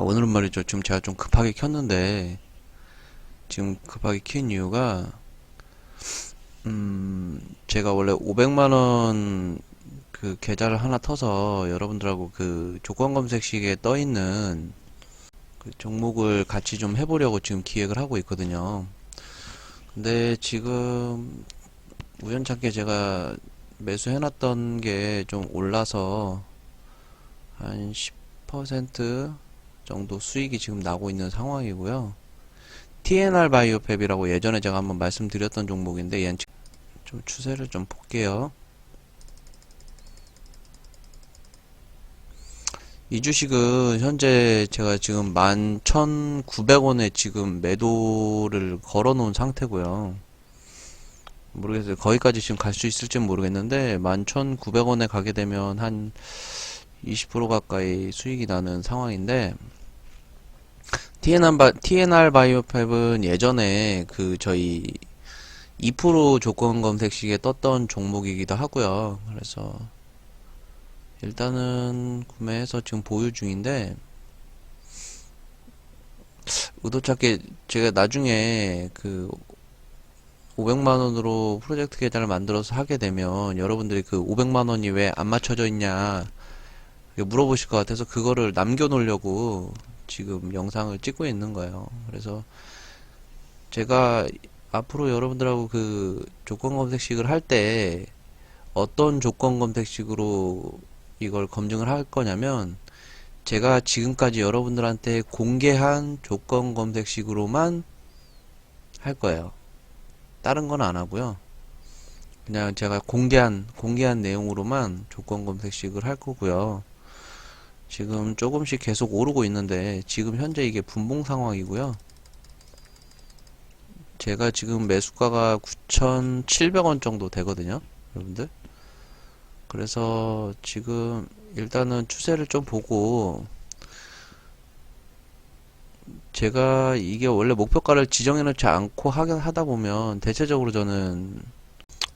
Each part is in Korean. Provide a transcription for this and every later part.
오늘은 말이죠. 지금 제가 좀 급하게 켰는데, 지금 급하게 킨 이유가, 음, 제가 원래 500만원 그 계좌를 하나 터서 여러분들하고 그 조건 검색식에 떠 있는 그 종목을 같이 좀 해보려고 지금 기획을 하고 있거든요. 근데 지금 우연찮게 제가 매수해놨던 게 좀 올라서 한 10% 정도 수익이 지금 나고 있는 상황이고요. TNR 바이오팹이라고 예전에 제가 한번 말씀드렸던 종목인데 얘는 지금 좀 추세를 좀 볼게요. 이 주식은 현재 제가 지금 11,900원에 지금 매도를 걸어 놓은 상태고요. 모르겠어요. 거기까지 지금 갈 수 있을지 모르겠는데 11,900원에 가게 되면 한 20% 가까이 수익이 나는 상황인데 TNR, 바, TNR 바이오팹은 예전에 그 저희 2% 조건 검색식에 떴던 종목이기도 하고요. 그래서 일단은 구매해서 지금 보유 중인데 의도찮게 제가 나중에 그 500만 원으로 프로젝트 계좌를 만들어서 하게 되면 여러분들이 그 500만 원이 왜 안 맞춰져 있냐 물어보실 것 같아서 그거를 남겨놓으려고 지금 영상을 찍고 있는 거예요. 그래서 제가 앞으로 여러분들하고 그 조건 검색식을 할 때 어떤 조건 검색식으로 이걸 검증을 할 거냐면 제가 지금까지 여러분들한테 공개한 조건 검색식으로만 할 거예요. 다른 건 안 하고요. 그냥 제가 공개한 공개한 내용으로만 조건 검색식을 할 거고요. 지금 조금씩 계속 오르고 있는데 지금 현재 이게 분봉 상황이고요. 제가 지금 매수가가 9,700원 정도 되거든요. 여러분들. 그래서 지금 일단은 추세를 좀 보고 제가 이게 원래 목표가를 지정해 놓지 않고 하긴 하다 보면 대체적으로 저는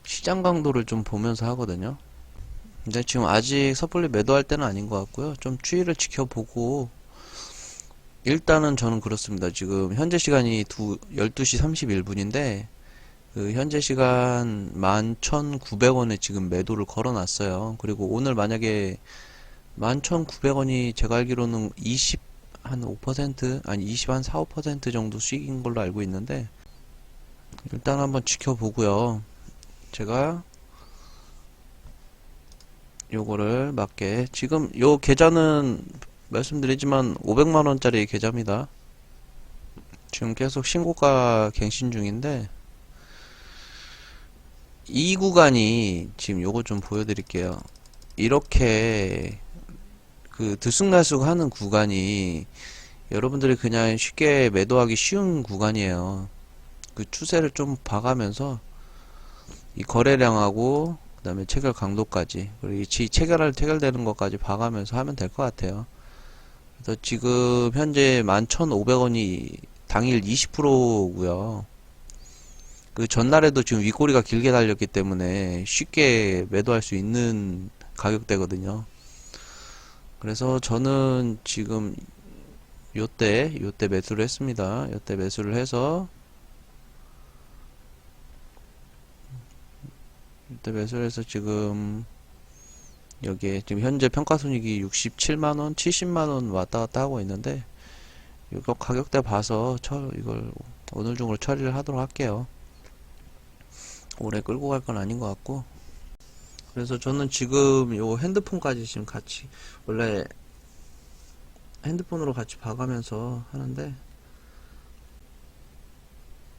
시장 강도를 좀 보면서 하거든요. 근데 지금 아직 섣불리 매도할 때는 아닌 것 같고요. 좀 추이를 지켜보고 일단은 저는 그렇습니다. 지금 현재 시간이 두, 12시 31분인데 그 현재 시간 11,900원에 지금 매도를 걸어 놨어요. 그리고 오늘 만약에 11,900원이 제가 알기로는 20, 한 5%, 아니 20, 한 4, 5% 정도 수익인 걸로 알고 있는데 일단 한번 지켜보고요. 제가 요거를 맞게 지금 요 계좌는 말씀드리지만 500만원짜리 계좌입니다. 지금 계속 신고가 갱신 중인데 이 구간이 지금 요거 좀 보여드릴게요. 이렇게 그 들쑥날쑥 하는 구간이 여러분들이 그냥 쉽게 매도하기 쉬운 구간이에요. 그 추세를 좀 봐가면서 이 거래량하고 그 다음에 체결 강도까지 그리고 이 치- 체결할 체결되는 것까지 봐가면서 하면 될 것 같아요. 그래서 지금 현재 11,500원이 당일 20%고요. 그 전날에도 지금 윗꼬리가 길게 달렸기 때문에 쉽게 매도할 수 있는 가격대거든요. 그래서 저는 지금 요때 요때 매수를 했습니다. 요때 매수를 해서 요때 매수를 해서 지금 여기에 지금 현재 평가손익이 67만원, 70만원 왔다 갔다 하고 있는데 이거 가격대 봐서 처 이걸 오늘 중으로 처리를 하도록 할게요. 오래 끌고 갈 건 아닌 것 같고 그래서 저는 지금 요 핸드폰까지 지금 같이 원래 핸드폰으로 같이 봐가면서 하는데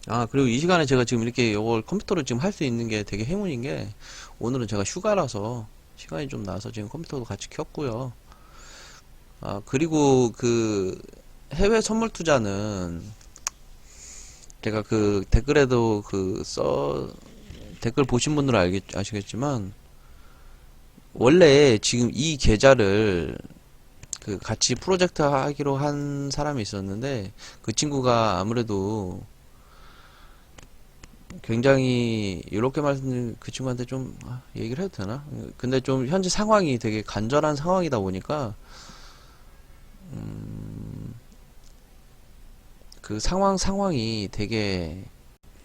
아 그리고 이 시간에 제가 지금 이렇게 요걸 컴퓨터로 지금 할 수 있는 게 되게 행운인 게 오늘은 제가 휴가라서 시간이 좀 나서 지금 컴퓨터도 같이 켰고요. 아 그리고 그 해외 선물 투자는 제가 그 댓글에도 그 써 댓글 보신 분들은 알겠 아시겠지만 원래 지금 이 계좌를 그 같이 프로젝트 하기로 한 사람이 있었는데 그 친구가 아무래도 굉장히 이렇게 말씀드린 그 친구한테 좀 아, 얘기를 해도 되나? 근데 좀 현재 상황이 되게 간절한 상황이다 보니까 음, 그 상황 상황이 되게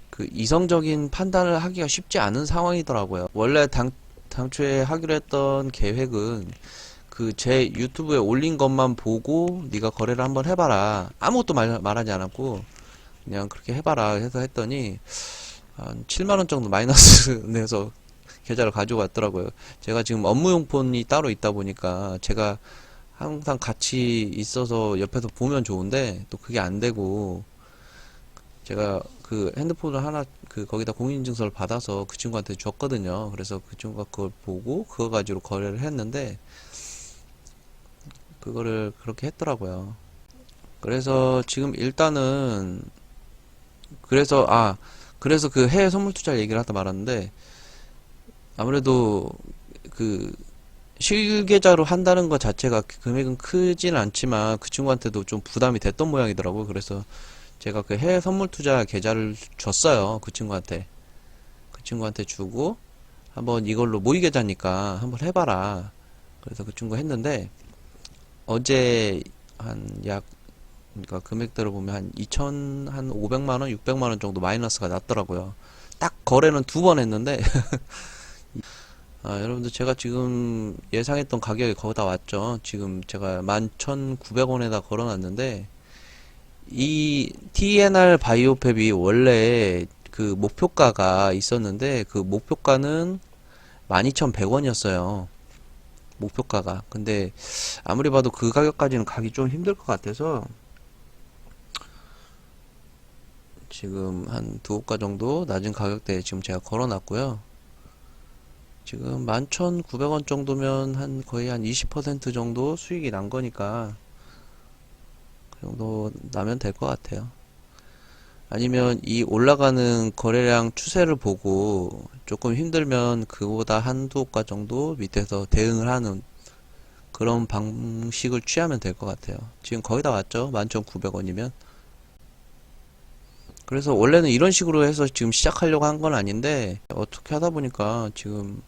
그 이성적인 판단을 하기가 쉽지 않은 상황이더라고요. 원래 당, 당초에 하기로 했던 계획은 그 제 유튜브에 올린 것만 보고 네가 거래를 한번 해봐라. 아무것도 말, 말하지 않았고 그냥 그렇게 해봐라 해서 했더니 한 7만 원 정도 마이너스 내서 계좌를 가지고 왔더라고요. 제가 지금 업무용 폰이 따로 있다 보니까 제가 항상 같이 있어서 옆에서 보면 좋은데 또 그게 안 되고 제가 그 핸드폰을 하나 그 거기다 공인인증서를 받아서 그 친구한테 줬거든요. 그래서 그 친구가 그걸 보고 그거 가지고 거래를 했는데 그거를 그렇게 했더라고요. 그래서 지금 일단은 그래서 아 그래서 그 해외 선물 투자 얘기를 하다 말았는데 아무래도 그 실계좌로 한다는 것 자체가 금액은 크진 않지만 그 친구한테도 좀 부담이 됐던 모양이더라고요. 그래서 제가 그 해외 선물 투자 계좌를 줬어요. 그 친구한테. 그 친구한테 주고 한번 이걸로 모의 계좌니까 한번 해봐라. 그래서 그 친구 했는데 어제 한 약 그러니까 금액대로 보면 한 2천 한 500만 원, 600만 원 정도 마이너스가 났더라고요. 딱 거래는 두 번 했는데 아, 여러분들 제가 지금 예상했던 가격이 거기다 왔죠. 지금 제가 11,900원에다 걸어놨는데 이 TNR 바이오팹이 원래 그 목표가가 있었는데 그 목표가는 12,100원이었어요. 목표가가. 근데 아무리 봐도 그 가격까지는 가기 좀 힘들 것 같아서 지금 한 두 호가 정도 낮은 가격대에 지금 제가 걸어놨고요. 지금 11,900원 정도면 한 거의 한 20% 정도 수익이 난 거니까 그 정도 나면 될 것 같아요. 아니면 이 올라가는 거래량 추세를 보고 조금 힘들면 그보다 한두 호가 정도 밑에서 대응을 하는 그런 방식을 취하면 될 것 같아요. 지금 거의 다 왔죠? 11,900원이면. 그래서 원래는 이런 식으로 해서 지금 시작하려고 한 건 아닌데 어떻게 하다 보니까 지금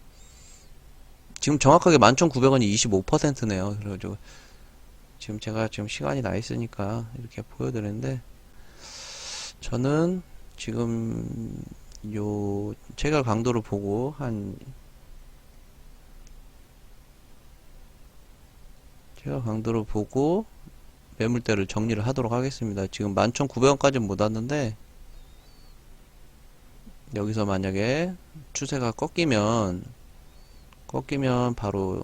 지금 정확하게 11,900원이 25%네요. 그래가지고 지금 제가 지금 시간이 나 있으니까 이렇게 보여드리는데 저는 지금 요 체결 강도를 보고 한 체결 강도를 보고 매물대를 정리를 하도록 하겠습니다. 지금 11,900원까지는 못 왔는데 여기서 만약에 추세가 꺾이면 꺾이면 바로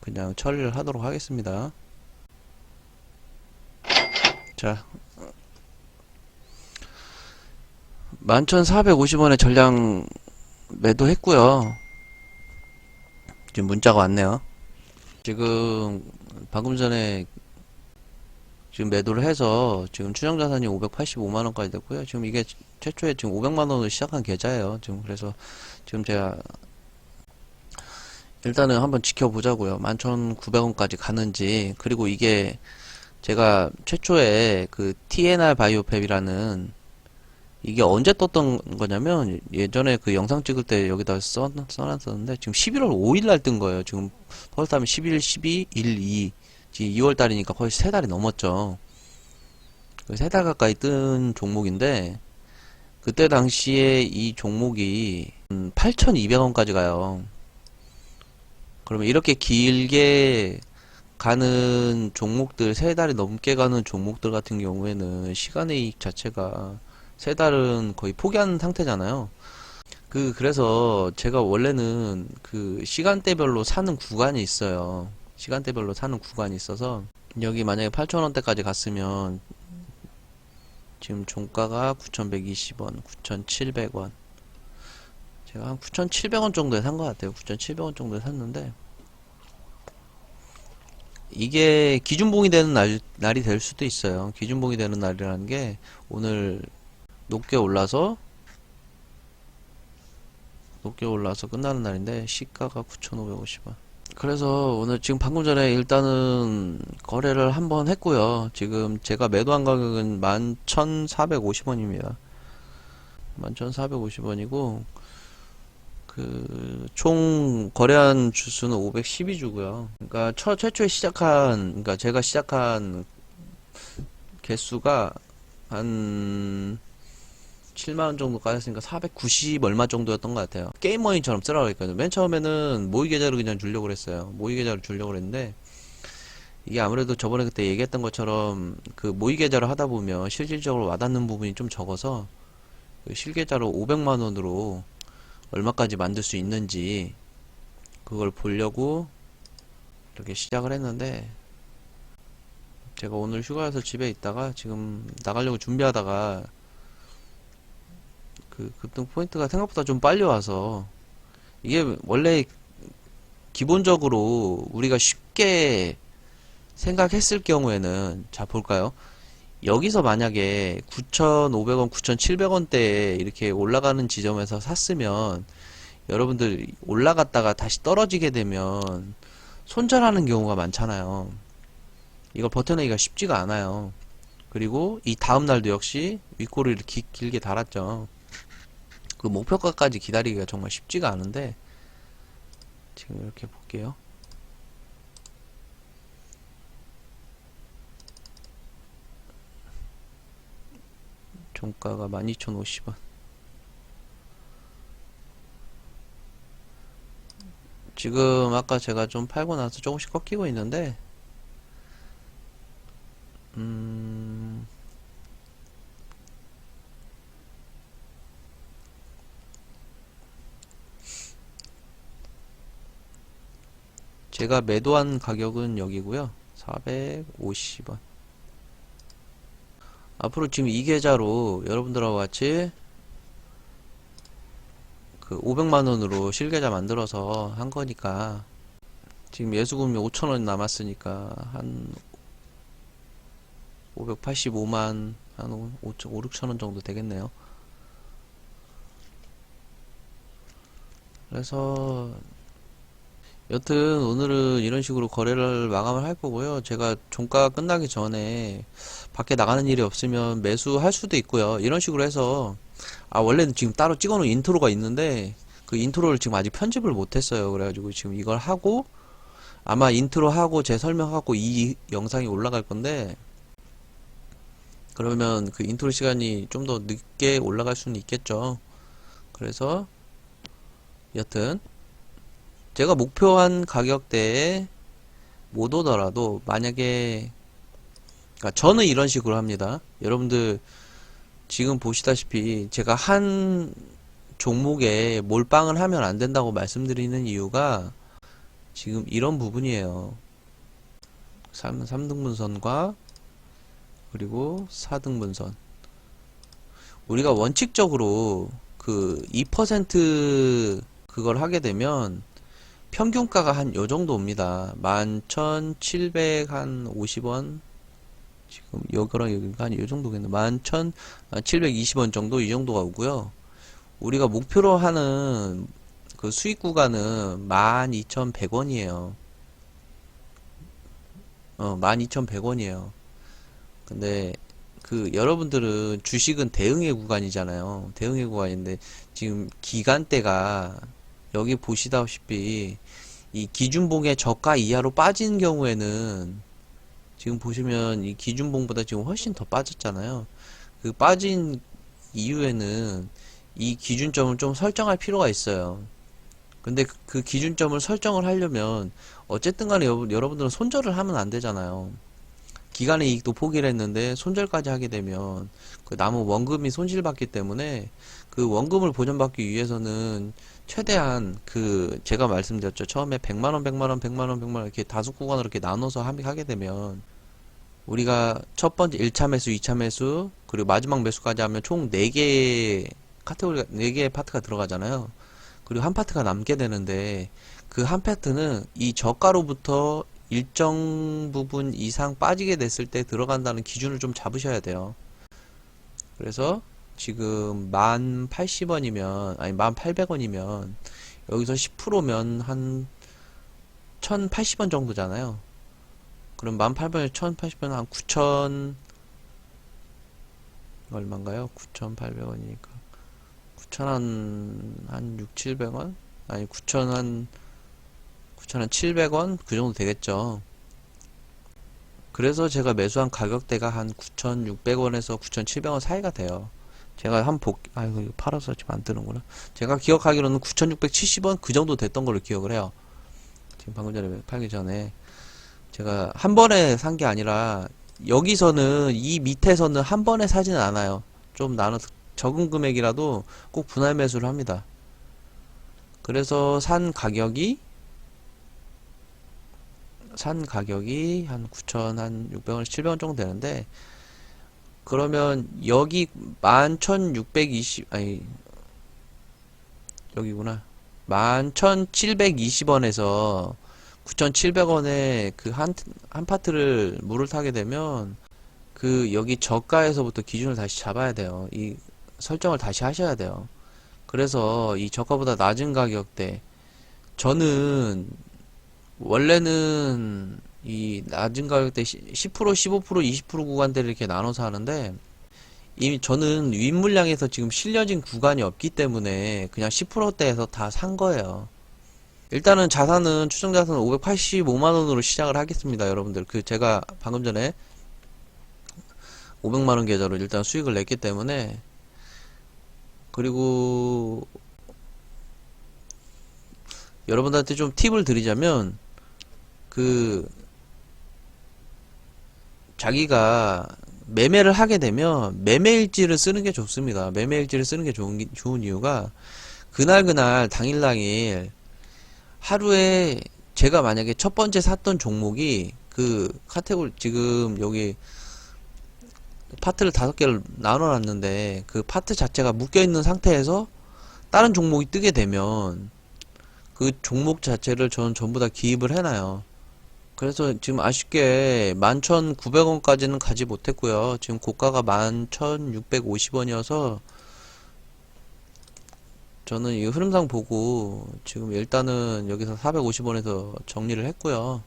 그냥 처리를 하도록 하겠습니다. 자, 11,450원에 전량 매도했고요. 지금 문자가 왔네요. 지금 방금 전에 지금 매도를 해서 지금 추정 자산이 585만 원까지 됐고요. 지금 이게 최초에 지금 500만 원으로 시작한 계좌예요. 지금 그래서 지금 제가 일단은 한번 지켜보자고요. 11,900원까지 가는지 그리고 이게 제가 최초에 그 TNR 바이오팹이라는 이게 언제 떴던 거냐면 예전에 그 영상 찍을 때 여기다 써, 써놨었는데 지금 11월 5일 날 뜬 거예요. 지금 벌써 하면 11, 12, 1, 2 지금 2월 달이니까 거의 세 달이 넘었죠. 세달 가까이 뜬 종목인데 그때 당시에 이 종목이 8,200원까지 가요. 그러면 이렇게 길게 가는 종목들, 세 달이 넘게 가는 종목들 같은 경우에는 시간의 이익 자체가 세 달은 거의 포기한 상태잖아요. 그, 그래서 제가 원래는 그 시간대별로 사는 구간이 있어요. 시간대별로 사는 구간이 있어서 여기 만약에 8,000원대까지 갔으면 지금 종가가 9,120원, 9,700원. 제가 한 9,700원 정도에 산 것 같아요. 9,700원 정도에 샀는데 이게 기준봉이 되는 날, 날이 될 수도 있어요. 기준봉이 되는 날이라는 게 오늘 높게 올라서 높게 올라서 끝나는 날인데 시가가 9,550원. 그래서 오늘 지금 방금 전에 일단은 거래를 한번 했고요. 지금 제가 매도한 가격은 11,450원입니다. 11,450원이고 그 총 거래한 주수는 512주고요. 그러니까 처 최초에 시작한 그러니까 제가 시작한 개수가 한 7만원 정도 까였으니까 490 얼마 정도였던 것 같아요. 게임머니처럼 쓰라고 했거든요. 맨 처음에는 모의 계좌를 그냥 주려고 그랬어요. 모의 계좌를 주려고 그랬는데, 이게 아무래도 저번에 그때 얘기했던 것처럼 그 모의 계좌를 하다 보면 실질적으로 와닿는 부분이 좀 적어서 그 실계좌로 500만원으로 얼마까지 만들 수 있는지 그걸 보려고 이렇게 시작을 했는데, 제가 오늘 휴가여서 집에 있다가 지금 나가려고 준비하다가 그 급등 포인트가 생각보다 좀 빨리 와서 이게 원래 기본적으로 우리가 쉽게 생각했을 경우에는 자 볼까요? 여기서 만약에 9,500원, 9,700원대에 이렇게 올라가는 지점에서 샀으면 여러분들 올라갔다가 다시 떨어지게 되면 손절하는 경우가 많잖아요. 이걸 버텨내기가 쉽지가 않아요. 그리고 이 다음 날도 역시 윗골을 기, 길게 달았죠. 그 목표가까지 기다리기가 정말 쉽지가 않은데 지금 이렇게 볼게요. 종가가 12,050원. 지금 아까 제가 좀 팔고 나서 조금씩 꺾이고 있는데 제가 매도한 가격은 여기고요. 450원. 앞으로 지금 이 계좌로 여러분들하고 같이 그 500만 원으로 실계좌 만들어서 한 거니까 지금 예수금이 5천원 남았으니까 한 585만 한 5, 5 6천원 정도 되겠네요. 그래서 여튼 오늘은 이런 식으로 거래를 마감을 할 거고요. 제가 종가가 끝나기 전에 밖에 나가는 일이 없으면 매수할 수도 있고요. 이런 식으로 해서 아 원래는 지금 따로 찍어놓은 인트로가 있는데 그 인트로를 지금 아직 편집을 못했어요. 그래가지고 지금 이걸 하고 아마 인트로 하고 제 설명하고 이 영상이 올라갈 건데 그러면 그 인트로 시간이 좀 더 늦게 올라갈 수는 있겠죠. 그래서 여튼 제가 목표한 가격대에 못 오더라도 만약에 그러니까 저는 이런 식으로 합니다. 여러분들 지금 보시다시피 제가 한 종목에 몰빵을 하면 안 된다고 말씀드리는 이유가 지금 이런 부분이에요. 3, 3등분선과 그리고 4등분선. 우리가 원칙적으로 그 2% 그걸 하게 되면 평균가가 한 요 정도입니다. 11,750원 지금 여기랑 여기가 한 요 정도겠네. 11,720원 정도 이 정도가 오고요. 우리가 목표로 하는 그 수익 구간은 12,100원이에요. 어, 12,100원이에요. 근데 그 여러분들은 주식은 대응의 구간이잖아요. 대응의 구간인데 지금 기간대가 여기 보시다시피 이 기준봉의 저가 이하로 빠진 경우에는 지금 보시면 이 기준봉보다 지금 훨씬 더 빠졌잖아요. 그 빠진 이유에는 이 기준점을 좀 설정할 필요가 있어요. 근데 그- 그 기준점을 설정을 하려면 어쨌든 간에 여- 여러분들은 손절을 하면 안 되잖아요. 기간의 이익도 포기를 했는데 손절까지 하게 되면 그 남은 원금이 손실받기 때문에 그 원금을 보전받기 위해서는 최대한 그 제가 말씀드렸죠. 처음에 100만 원, 100만 원, 100만 원, 100만 원 이렇게 다섯 구간으로 이렇게 나눠서 함- 하게 되면 우리가 첫 번째 1차 매수, 2차 매수, 그리고 마지막 매수까지 하면 총 4개의 카테고리가 4개의 파트가 들어가잖아요. 그리고 한 파트가 남게 되는데 그 한 파트는 이 저가로부터 일정 부분 이상 빠지게 됐을 때 들어간다는 기준을 좀 잡으셔야 돼요. 그래서 지금 만 80원이면 아니 만 800원이면 여기서 10%면 한 1080원 정도잖아요. 그럼 만 800원에 1080원 한 9천 얼마인가요? 9,800원이니까 9천 한, 한 6, 700원? 아니 9천 한 9천 한 700원? 그 정도 되겠죠. 그래서 제가 매수한 가격대가 한 9,600원에서 9,700원 사이가 돼요. 제가 한 복, 아이고, 이거 팔아서 지금 안 뜨는구나. 제가 기억하기로는 9,670원 그 정도 됐던 걸로 기억을 해요. 지금 방금 전에 팔기 전에. 제가 한 번에 산 게 아니라, 여기서는, 이 밑에서는 한 번에 사지는 않아요. 좀 나눠서, 적은 금액이라도 꼭 분할 매수를 합니다. 그래서 산 가격이, 산 가격이 한 9,000, 한 600원, 700원 정도 되는데, 그러면 여기 11,620 아니 여기구나. 11,720원에서 9,700원에 그 한 한 파트를 물을 타게 되면 그 여기 저가에서부터 기준을 다시 잡아야 돼요. 이 설정을 다시 하셔야 돼요. 그래서 이 저가보다 낮은 가격대 저는 원래는 이 낮은 가격대 10%, 15%, 20% 구간대를 이렇게 나눠서 하는데 이미 저는 윗물량에서 지금 실려진 구간이 없기 때문에 그냥 10%대에서 다 산 거예요. 일단은 자산은 추정 자산은 585만 원으로 시작을 하겠습니다, 여러분들. 그 제가 방금 전에 500만 원 계좌로 일단 수익을 냈기 때문에 그리고 여러분들한테 좀 팁을 드리자면 그 자기가 매매를 하게 되면 매매일지를 쓰는 게 좋습니다. 매매일지를 쓰는 게 좋은, 기- 좋은 이유가 그날 그날 당일 당일 하루에 제가 만약에 첫 번째 샀던 종목이 그 카테고리 지금 여기 파트를 다섯 개를 나눠 놨는데 그 파트 자체가 묶여 있는 상태에서 다른 종목이 뜨게 되면 그 종목 자체를 저는 전부 다 기입을 해놔요. 그래서 지금 아쉽게 11,900원까지는 가지 못했고요. 지금 고가가 11,650원이어서 저는 이 흐름상 보고 지금 일단은 여기서 450원에서 정리를 했고요.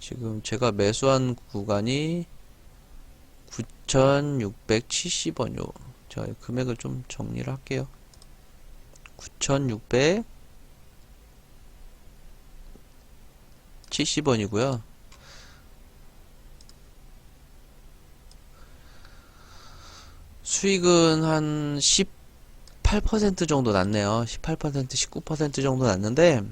지금 제가 매수한 구간이 9,670원 요. 제가 금액을 좀 정리를 할게요. 9,600 70원이고요. 수익은 한 18% 정도 났네요. 18%, 19% 정도 났는데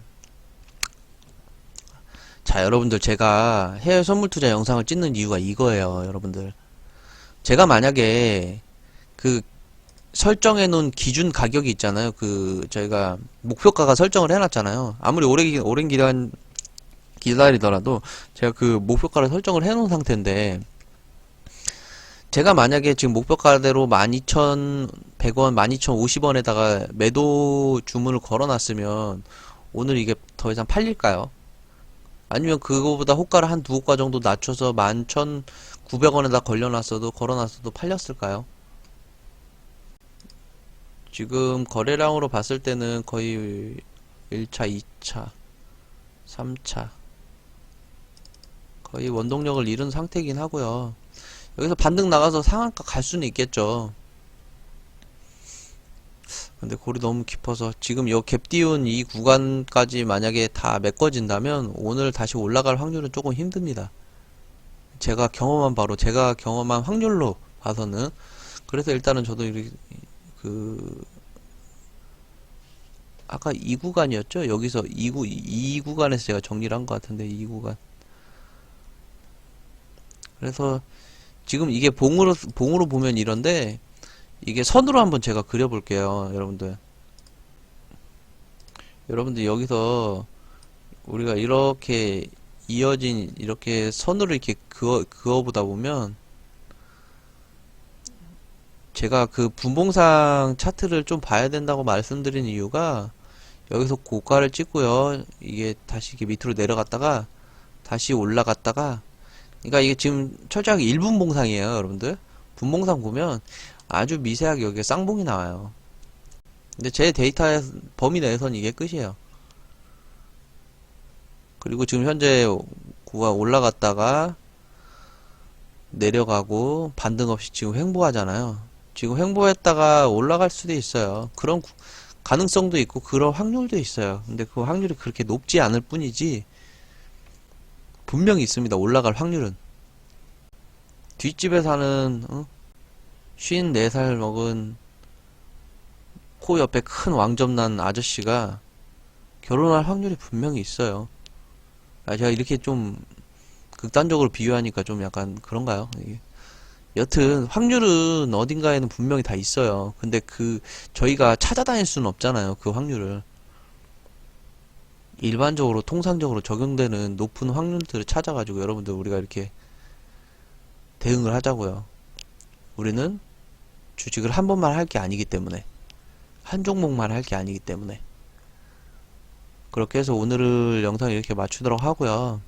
자, 여러분들 제가 해외 선물 투자 영상을 찍는 이유가 이거예요, 여러분들. 제가 만약에 그 설정해 놓은 기준 가격이 있잖아요. 그 저희가 목표가가 설정을 해 놨잖아요. 아무리 오래 기- 오랜 기간 기다리더라도 제가 그 목표가를 설정을 해놓은 상태인데 제가 만약에 지금 목표가대로 12,100원, 12,050원에다가 매도 주문을 걸어놨으면 오늘 이게 더 이상 팔릴까요? 아니면 그거보다 호가를 한 두 호가 정도 낮춰서 11,900원에다 걸려놨어도 걸어놨어도 팔렸을까요? 지금 거래량으로 봤을 때는 거의 1차, 2차, 3차 거의 원동력을 잃은 상태이긴 하고요. 여기서 반등 나가서 상한가 갈 수는 있겠죠. 근데 골이 너무 깊어서 지금 요 갭 띄운 이 구간까지 만약에 다 메꿔진다면 오늘 다시 올라갈 확률은 조금 힘듭니다. 제가 경험한 바로 제가 경험한 확률로 봐서는 그래서 일단은 저도 이렇게 그 아까 이 구간이었죠? 여기서 이 구, 이 구간에서 제가 정리를 한 것 같은데 이 구간 그래서 지금 이게 봉으로 봉으로 보면 이런데 이게 선으로 한번 제가 그려볼게요, 여러분들. 여러분들 여기서 우리가 이렇게 이어진 이렇게 선으로 이렇게 그어 그어보다 보면 제가 그 분봉상 차트를 좀 봐야 된다고 말씀드린 이유가 여기서 고가를 찍고요. 이게 다시 이렇게 밑으로 내려갔다가 다시 올라갔다가 그러니까 이게 지금 철저하게 1분 봉상이에요, 여러분들. 분봉상 보면 아주 미세하게 여기에 쌍봉이 나와요. 근데 제 데이터 범위 내에선 이게 끝이에요. 그리고 지금 현재 구가 올라갔다가 내려가고 반등 없이 지금 횡보하잖아요. 지금 횡보했다가 올라갈 수도 있어요. 그런 구- 가능성도 있고 그런 확률도 있어요. 근데 그 확률이 그렇게 높지 않을 뿐이지 분명히 있습니다. 올라갈 확률은. 뒷집에 사는 어? 54살 먹은 코 옆에 큰 왕점 난 아저씨가 결혼할 확률이 분명히 있어요. 아, 제가 이렇게 좀 극단적으로 비유하니까 좀 약간 그런가요? 이게. 여튼 확률은 어딘가에는 분명히 다 있어요. 근데 그 저희가 찾아다닐 수는 없잖아요. 그 확률을. 일반적으로 통상적으로 적용되는 높은 확률들을 찾아가지고 여러분들 우리가 이렇게 대응을 하자고요. 우리는 주식을 한 번만 할 게 아니기 때문에 한 종목만 할 게 아니기 때문에 그렇게 해서 오늘을 영상 이렇게 맞추도록 하고요.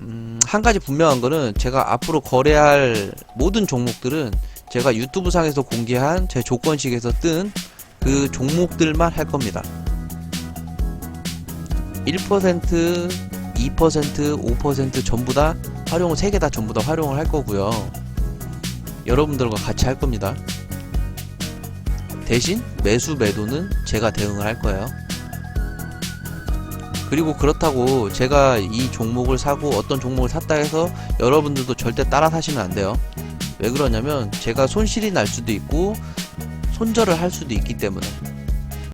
음, 한 가지 분명한 거는 제가 앞으로 거래할 모든 종목들은 제가 유튜브 상에서 공개한 제 조건식에서 뜬 그 종목들만 할 겁니다. 1%, 2%, 5% 전부 다 활용을 세개다 전부 다 활용을 할 거고요. 여러분들과 같이 할 겁니다. 대신 매수 매도는 제가 대응을 할 거예요. 그리고 그렇다고 제가 이 종목을 사고 어떤 종목을 샀다 해서 여러분들도 절대 따라 사시면 안 돼요. 왜 그러냐면 제가 손실이 날 수도 있고 손절을 할 수도 있기 때문에